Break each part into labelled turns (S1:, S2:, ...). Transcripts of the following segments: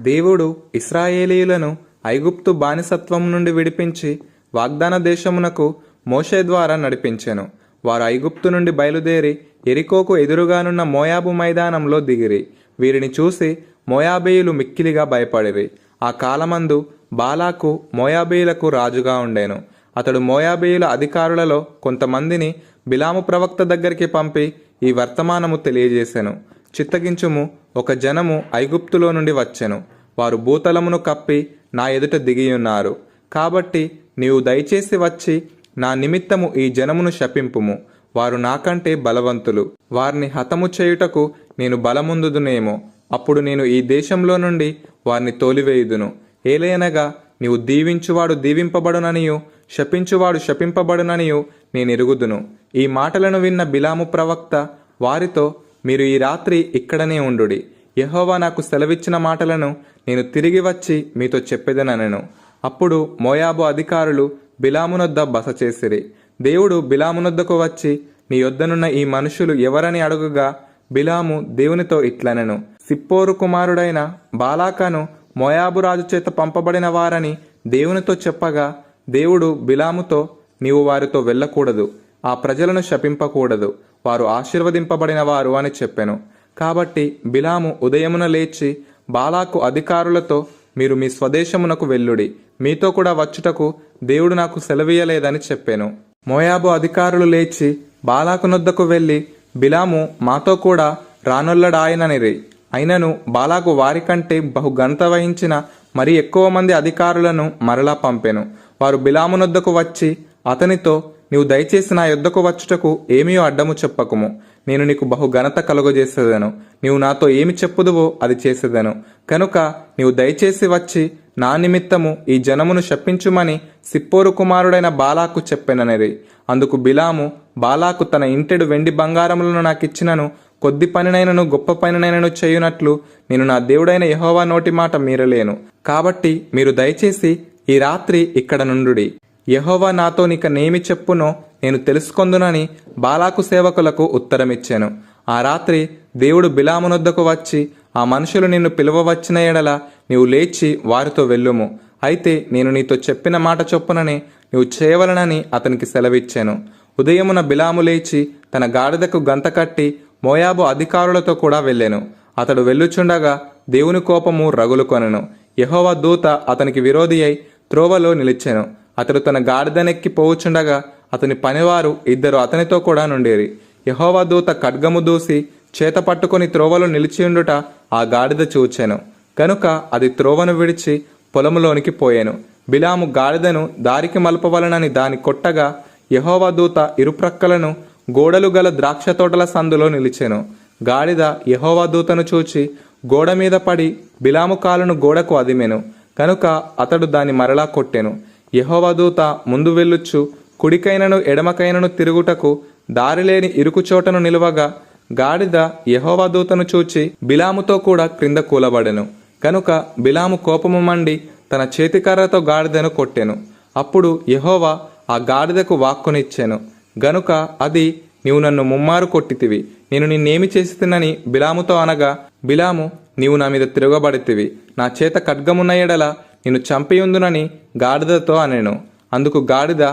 S1: దేవుడు ఇస్రాయేలీయులను ఐగుప్తు బానిసత్వం నుండి విడిపించి వాగ్దాన దేశమునకు మోషే ద్వారా నడిపించెను. వారు ఐగుప్తు నుండి బయలుదేరి ఎరికోకు ఎదురుగానున్న మోయాబు మైదానంలో దిగిరి. వీరిని చూసి మోయాబేయులు మిక్కిలిగా భయపడిరి. ఆ కాలమందు బాలాకు మోయాబేయులకు రాజుగా ఉండేను. అతడు మోయాబేయుల అధికారులలో కొంతమందిని బిలాము ప్రవక్త దగ్గరికి పంపి ఈ వర్తమానము తెలియజేశాను చిత్తగించుము ఒక జనము ఐగుప్తులో నుండి వచ్చెను. వారు భూతలమును కప్పి నా ఎదుట దిగియున్నారు. కాబట్టి నీవు దయచేసి వచ్చి నా నిమిత్తము ఈ జనమును శపింపుము. వారు నాకంటే బలవంతులు. వారిని హతము చేయుటకు నేను బలముందుదునేమో. అప్పుడు నేను ఈ దేశంలో నుండి వారిని తోలివేయుదును. ఏలయనగా నీవు దీవించువాడు దీవింపబడుననియు శపించువాడు శపింపబడుననియు నేను ఎరుగుదును ఈ మాటలను విన్న బిలాము ప్రవక్త వారితో మీరు ఈ రాత్రి ఇక్కడనే ఉండుడి. యహోవా నాకు సెలవిచ్చిన మాటలను నేను తిరిగి వచ్చి మీతో చెప్పేదనను అప్పుడు మోయాబు అధికారులు బిలామునొద్ద బస చేసిరి. దేవుడు బిలామునొద్దకు వచ్చి నీ యొద్దనున్న ఈ మనుషులు ఎవరని అడుగుగా బిలాము దేవునితో ఇట్లనెను. సిప్పోరు కుమారుడైన బాలాకను మోయాబు రాజు చేత పంపబడిన వారని దేవునితో చెప్పగా దేవుడు బిలాముతో నీవు వారితో వెళ్ళకూడదు. ఆ ప్రజలను శపింపకూడదు. వారు ఆశీర్వదింపబడిన వారు అని చెప్పెను. కాబట్టి బిలాము ఉదయమున లేచి బాలాకు అధికారులతో మీరు మీ స్వదేశమునకు వెళ్ళుడి. మీతో కూడా వచ్చుటకు దేవుడు నాకు సెలవీయలేదని చెప్పాను. మోయాబు అధికారులు లేచి బాలాకునొద్దకు వెళ్ళి బిలాము మాతో కూడా రానొల్లడాయననిరి. అయినను బాలాకు వారికంటే బహు ఘనత వహించిన మరి ఎక్కువ మంది అధికారులను మరలా పంపెను. వారు బిలామునొద్దకు వచ్చి అతనితో నీవు దయచేసి నా యొద్దకు వచ్చుటకు ఏమీ అడ్డము చెప్పకుము. నేను నీకు బహు ఘనత కలుగజేసేదను. నీవు నాతో ఏమి చెప్పుదువో అది చేసేదను. కనుక నీవు దయచేసి వచ్చి నా నిమిత్తము ఈ జనమును శప్పించుమని సిప్పోరు కుమారుడైన బాలాకు చెప్పెననిరి. అందుకు బిలాము బాలాకు తన ఇంటెడు వెండి బంగారములను నాకిచ్చినను కొద్ది పనినైనను గొప్ప పనినైనను చేయునట్లు నేను నా దేవుడైన యహోవా నోటి మాట మీరలేను. కాబట్టి మీరు దయచేసి ఈ రాత్రి ఇక్కడ నుండుడి. యహోవా నాతో నీక నేమి చెప్పునో నేను తెలుసుకొందునని బాలాకు సేవకులకు ఉత్తరమిచ్చాను. ఆ రాత్రి దేవుడు బిలామునొద్దకు వచ్చి ఆ మనుషులు నిన్ను పిలువవచ్చిన ఎడల నీవు లేచి వారితో వెళ్ళుము. అయితే నేను నీతో చెప్పిన మాట చొప్పుననే నీవు చేయవలనని అతనికి సెలవిచ్చాను. ఉదయమున బిలాము లేచి తన గాడిదకు గంత కట్టి మోయాబు అధికారులతో కూడా వెళ్ళాను. అతడు వెళ్ళుచుండగా దేవుని కోపము రగులుకొనెను. యహోవ దూత అతనికి విరోధి అయి త్రోవలో నిలిచెను. అతడు తన గాడిదనెక్కి పోవుచుండగా అతని పనివారు ఇద్దరు అతనితో కూడా నుండేరి. యహోవా దూత ఖడ్గము దూసి చేత పట్టుకొని త్రోవలో నిలిచియుండుట ఆ గాడిద చూచాను. కనుక అది త్రోవను విడిచి పొలములోనికి పోయాను. బిలాము గాడిదను దారికి మలపవలనని దాని కొట్టగా యహోవా దూత ఇరుప్రక్కలను గోడలు గల ద్రాక్ష తోటల సందులో నిలిచాను. గాడిద యహోవా దూతను చూచి గోడ మీద పడి బిలాము కాలును గోడకు అదిమెను. కనుక అతడు దాని మరలా కొట్టెను. యహోవదూత దూత ముందు వెళ్ళుచు కుడికైనను ఎడమకైనను తిరుగుటకు దారిలేని ఇరుకు చోటను నిలువగా గాడిద యహోవదూతను చూచి బిలాముతో కూడా క్రింద కూలబడెను. కనుక బిలాము కోపము మండి తన చేతికర్రతో గాడిదను కొట్టెను. అప్పుడు యహోవా ఆ గాడిదకు వాక్కునిచ్చాను. గనుక అది నీవు నన్ను ముమ్మారు కొట్టితివి. నేను నిన్నేమి చేసితినని బిలాముతో అనగా బిలాము నీవు నా మీద తిరగబడితివి. నా చేత ఖడ్గమున్న ఎడల నిన్ను చంపియుందునని గాడిదతో అనెను. అందుకు గాడిద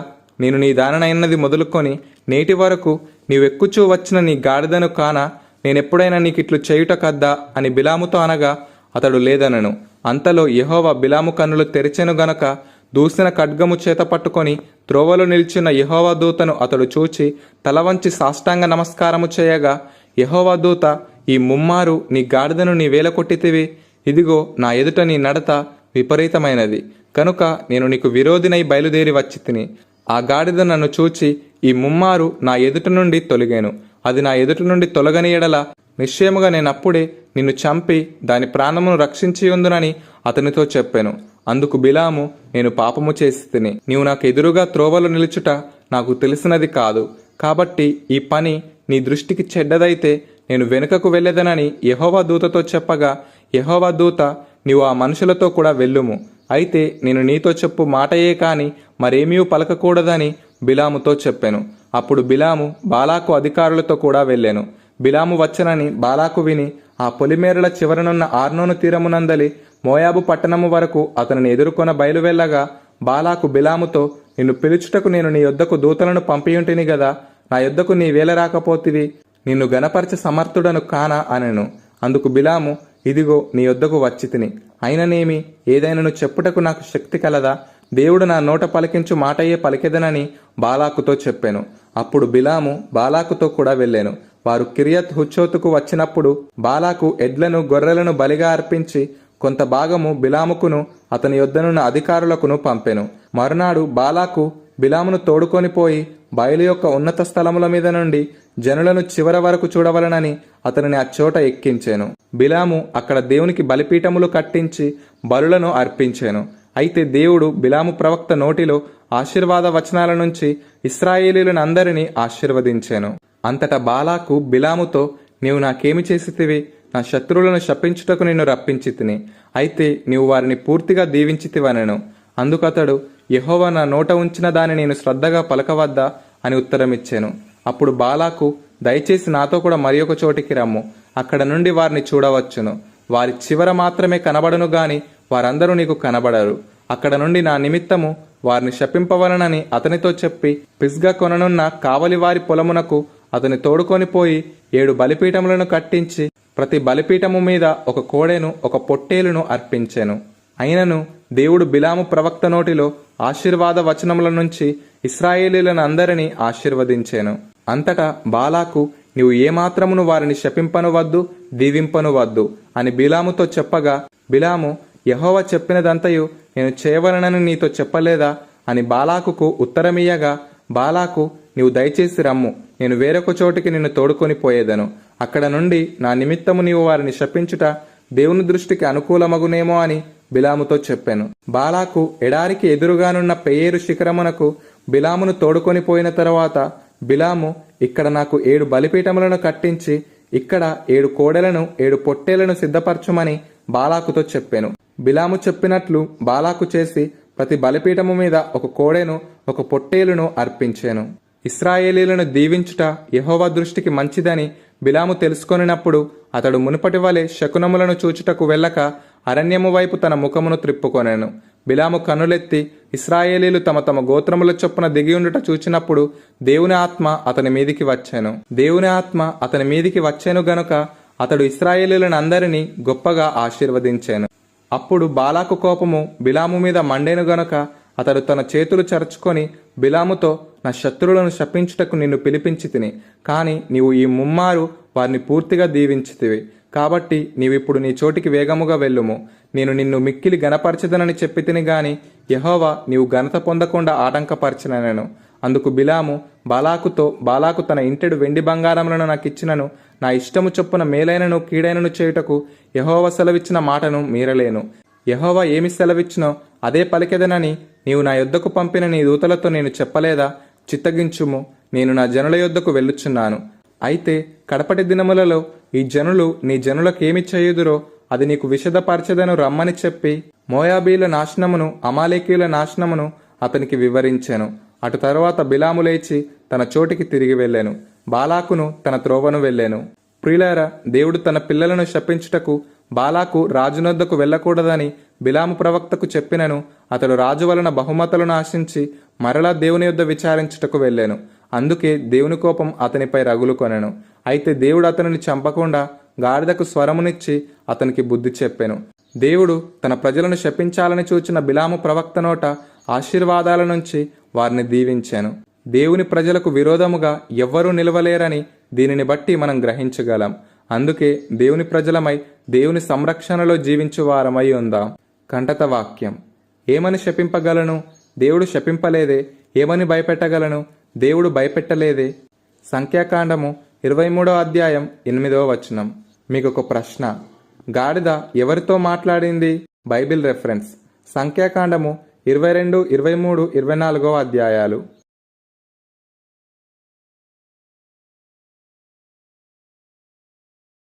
S1: నేను నీ దాననైనది మొదలుకొని నేటి వరకు నీవెక్కుచూ వచ్చిన నీ గాడిదను కాన నేనెప్పుడైనా ఇట్లు చేయుట కద్దా అని బిలాముతో అనగా అతడు లేదనను. అంతలో యహోవ బిలాము కన్నులు తెరిచెను గనక దూసిన ఖడ్గము చేత పట్టుకొని త్రోవలో నిలిచిన యహోవా దూతను అతడు చూచి తలవంచి సాష్టాంగ నమస్కారము చేయగా యహోవా దూత ఈ ముమ్మారు నీ గాడిదను నీ వేల కొట్టితివి ఇదిగో నా ఎదుట నీ నడత విపరీతమైనది. కనుక నేను నీకు విరోధినై బయలుదేరి వచ్చి తిని ఆ గాడిద నన్ను చూచి ఈ ముమ్మారు నా ఎదుట నుండి తొలగాను. అది నా ఎదుట నుండి తొలగని ఎడల నిశ్చయముగా నేనప్పుడే నిన్ను చంపి దాని ప్రాణమును రక్షించి ఉందునని అతనితో చెప్పాను. అందుకు బిలాము నేను పాపము చేసి తిని నీవు నాకు ఎదురుగా త్రోవలు నిలుచుట నాకు తెలిసినది కాదు. కాబట్టి ఈ పని నీ దృష్టికి చెడ్డదైతే నేను వెనుకకు వెళ్ళేదనని యహోవా దూతతో చెప్పగా యహోవా దూత నీవు ఆ మనుషులతో కూడా వెళ్ళుము. అయితే నేను నీతో చెప్పు మాటయే కాని మరేమీ పలకకూడదని బిలాముతో చెప్పాను. అప్పుడు బిలాము బాలాకు అధికారులతో కూడా వెళ్ళాను. బిలాము వచ్చనని బాలాకు విని ఆ పొలిమేరల చివరనున్న ఆర్నోను తీరమునందలి మోయాబు పట్టణము వరకు అతనిని ఎదుర్కొన బయలువెళ్ళగా బాలాకు బిలాముతో నిన్ను పిలుచుటకు నేను నీ యొద్దకు దూతలను పంపియుంటిని గదా నా యొద్దకు నీ వేల రాకపోతివి నిన్ను గణపరచ సమర్థుడను కానా అనెను. అందుకు బిలాము ఇదిగో నీ వద్దకు వచ్చి తిని. అయిననేమి? ఏదైనాను చెప్పుటకు నాకు శక్తి కలదా? దేవుడు నా నోట పలికించు మాటయ్యే పలికెదనని బాలాకుతో చెప్పాను. అప్పుడు బిలాము బాలాకుతో కూడా వెళ్ళాను. వారు కిరియత్ హుచ్చోతుకు వచ్చినప్పుడు బాలాకు ఎడ్లను గొర్రెలను బలిగా అర్పించి కొంత భాగము బిలాముకును అతని యొద్దనున్న అధికారులకును పంపెను. మరునాడు బాలాకు బిలామును తోడుకొని పోయి బయలు యొక్క ఉన్నత స్థలముల మీద నుండి జనులను చివర వరకు చూడవలనని అతనిని ఆ చోట ఎక్కించాను. బిలాము అక్కడ దేవునికి బలిపీఠములు కట్టించి బలులను అర్పించాను. అయితే దేవుడు బిలాము ప్రవక్త నోటిలో ఆశీర్వాద వచనాల నుంచి ఇస్రాయేలీలను అందరినీ ఆశీర్వదించాను. అంతటా బాలాకు బిలాముతో నీవు నాకేమి చేసితివి? నా శత్రువులను శపించుటకు నిన్ను రప్పించి తిని అయితే నీవు వారిని పూర్తిగా దీవించితివనెను. అందుకతడు యెహోవా నా నోట ఉంచిన దాన్ని నేను శ్రద్ధగా పలకవద్దా? అని ఉత్తరమిచ్చాను. అప్పుడు బాలాకు దయచేసి నాతో కూడా మరి ఒక చోటికి రమ్ము. అక్కడ నుండి వారిని చూడవచ్చును. వారి చివర మాత్రమే కనబడను గాని వారందరూ నీకు కనబడరు. అక్కడ నుండి నా నిమిత్తము వారిని శపింపవలనని అతనితో చెప్పి పిస్గా కొననున్న కావలి వారి పొలమునకు అతని తోడుకొని పోయి ఏడు బలిపీఠములను కట్టించి ప్రతి బలిపీఠము మీద ఒక కోడెను ఒక పొట్టేలును అర్పించెను. అయినను దేవుడు బిలాము ప్రవక్త నోటిలో ఆశీర్వాద వచనముల నుంచి ఇస్రాయేలీలను అందరినీ ఆశీర్వదించాను. అంతటా బాలాకు నీవు ఏమాత్రమును వారిని శపింపను వద్దు దీవింపను వద్దు అని బిలాముతో చెప్పగా బిలాము యహోవ చెప్పినదంతయు నేను చేయవలనని నీతో చెప్పలేదా? అని బాలాకుకు ఉత్తరమియ్యగా బాలాకు నీవు దయచేసి రమ్ము నేను వేరొక చోటికి నిన్ను తోడుకొని పోయేదను. అక్కడ నుండి నా నిమిత్తము నీవు వారిని శపించుట దేవుని దృష్టికి అనుకూలమగునేమో అని బిలాముతో చెప్పాను. బాలాకు ఎడారికి ఎదురుగానున్న పెయేరు శిఖరమునకు బిలామును తోడుకొని పోయిన తరువాత బిలాము ఇక్కడ నాకు ఏడు బలిపీఠములను కట్టించి ఇక్కడ ఏడు కోడెలను ఏడు పొట్టేలను సిద్ధపరచుమని బాలాకుతో చెప్పాను. బిలాము చెప్పినట్లు బాలాకు చేసి ప్రతి బలిపీఠము మీద ఒక కోడెను ఒక పొట్టేలును అర్పించాను. ఇస్రాయేలీలను దీవించుట యహోవా దృష్టికి మంచిదని బిలాము తెలుసుకొనినప్పుడు అతడు మునుపటి వలె శకునములను చూచుటకు వెళ్ళక అరణ్యము వైపు తన ముఖమును త్రిప్పుకొనెను. బిలాము కన్నులెత్తి ఇస్రాయేలీలు తమ తమ గోత్రముల చొప్పున దిగి ఉండుట చూచినప్పుడు దేవుని ఆత్మ అతని మీదికి వచ్చాను. దేవుని ఆత్మ అతని మీదికి వచ్చాను గనుక అతడు ఇస్రాయేలీలను అందరినీ గొప్పగా ఆశీర్వదించాను. అప్పుడు బాలాకు కోపము బిలాము మీద మండేను గనుక అతడు తన చేతులు చరుచుకొని బిలాముతో నా శత్రువులను శపించుటకు నిన్ను పిలిపించి తిని. కానీ నీవు ఈ ముమ్మారు వారిని పూర్తిగా దీవించితివి. కాబట్టి నీవిప్పుడు నీ చోటికి వేగముగా వెళ్ళుము. నేను నిన్ను మిక్కిలి గణపరచదనని చెప్పి తిని గాని యహోవా నీవు ఘనత పొందకుండా ఆటంకపరచినను అందుకు బిలాము బాలాకుతో బాలాకు తన ఇంటెడు వెండి బంగారములను నాకు ఇచ్చినను నా ఇష్టము చొప్పున మేలైనను కీడైనను చేయుటకు యహోవ సెలవిచ్చిన మాటను మీరలేను. యహోవ ఏమి సెలవిచ్చినో అదే పలికెదనని నీవు నా యొద్దకు పంపిన నీ దూతలతో నేను చెప్పలేదా? చిత్తగించుము. నేను నా జనుల యొద్దకు వెళ్ళుచున్నాను. అయితే కడపటి దినములలో ఈ జనులు నీ జనులకేమి చేయుదురో అది నీకు విషదపరచదను రమ్మని చెప్పి మోయాబీల నాశనమును అమాలేకీల నాశనమును అతనికి వివరించాను. అటు తరువాత బిలాము లేచి తన చోటికి తిరిగి వెళ్ళాను. బాలాకును తన త్రోవను వెళ్ళాను. ప్రియులారా దేవుడు తన పిల్లలను శపించుటకు బాలాకు రాజునొద్దకు వెళ్ళకూడదని బిలాము ప్రవక్తకు చెప్పినను. అతడు రాజు వలన బహుమతులను ఆశించి మరలా దేవుని యొద్ద విచారించుటకు వెళ్ళాను. అందుకే దేవుని కోపం అతనిపై రగులు కొనెను. అయితే దేవుడు అతనిని చంపకుండా గాడిదకు స్వరమునిచ్చి అతనికి బుద్ధి చెప్పాను. దేవుడు తన ప్రజలను శపించాలని చూచిన బిలాము ప్రవక్త నోట ఆశీర్వాదాల నుంచి వారిని దీవించాను. దేవుని ప్రజలకు విరోధముగా ఎవ్వరూ నిలవలేరని దీనిని బట్టి మనం గ్రహించగలం. అందుకే దేవుని ప్రజలమై దేవుని సంరక్షణలో జీవించు వారమై ఉందాం. కంటత వాక్యం. ఏమని శపింపగలను? దేవుడు శపింపలేదే. ఏమని భయపెట్టగలను? దేవుడు భయపెట్టలేదే. సంఖ్యాకాండము ఇరవై మూడో అధ్యాయం ఎనిమిదవ వచనం. మీకు ఒక ప్రశ్న. గాడిద ఎవరితో మాట్లాడింది? Bible reference. సంఖ్యాకాండము ఇరవై రెండు ఇరవై మూడు ఇరవై నాలుగో అధ్యాయాలు.